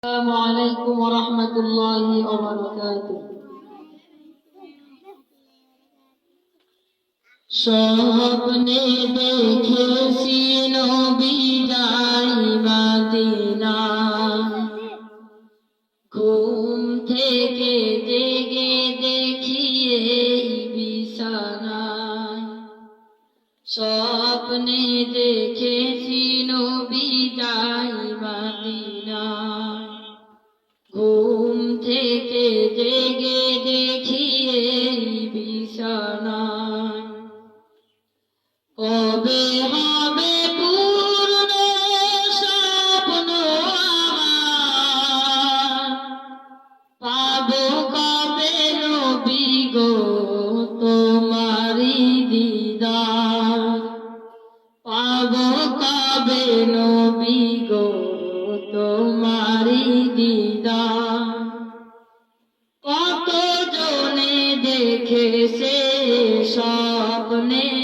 السلام عليكم ورحمة الله وبركاته স্বপ্নে দেখেছি নবী যাই মাদিনা ঘুম থেকে জেগে দেখি এই বিছানায় স্বপ্নে দেখেছি নবী জেগে দেখি এই বিছানায় কবে হবে পূর্ণ স্বপ্ন আমার? পাবো কবে নবী গো তোমারি দিদার? পাবো কবে নবী গো স্বপ্নে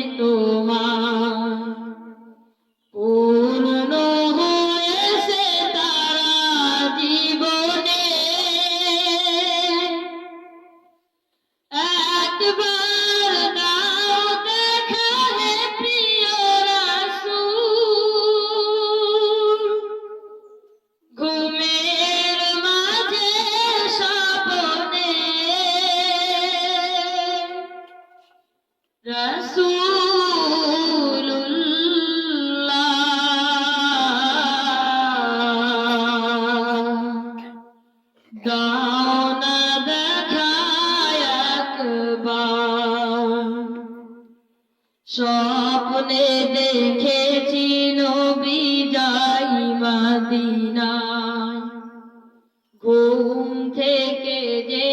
স্বপ্নে দেখেছি নবী যাই মাদিনায়। ঘুম থেকে জেগে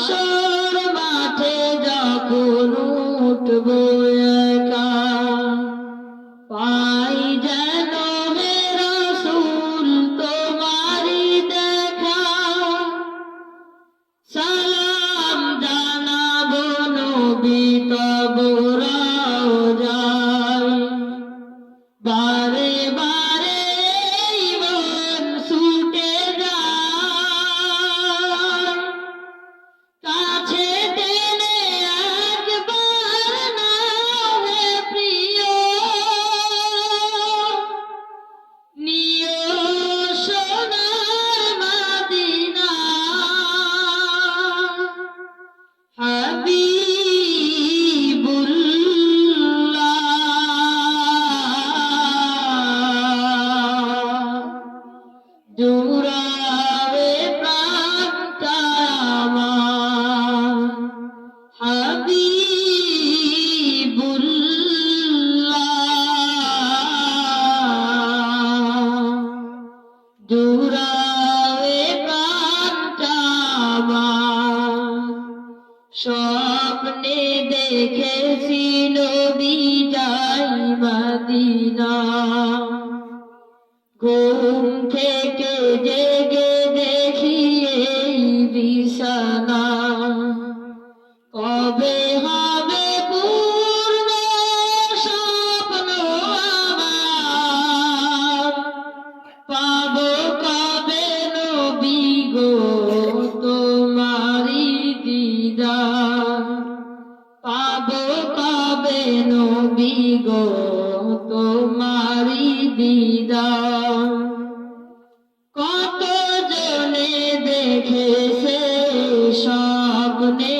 হাসর দূরাবে প্রাণটা আমার। হাবিবুল্লাহ। দূরাবে প্রাণটা আমার। স্বপ্নে দেখেছি নবী যাই মদিনা জেগে দেখি এই বিছানা কবে হবে পূর্ণ স্বপ্ন আমার? পাবো কবে নবী গো তোমারি দিদার? পাবো কবে নবী গো তোমারি দিদার? স্বপ্নে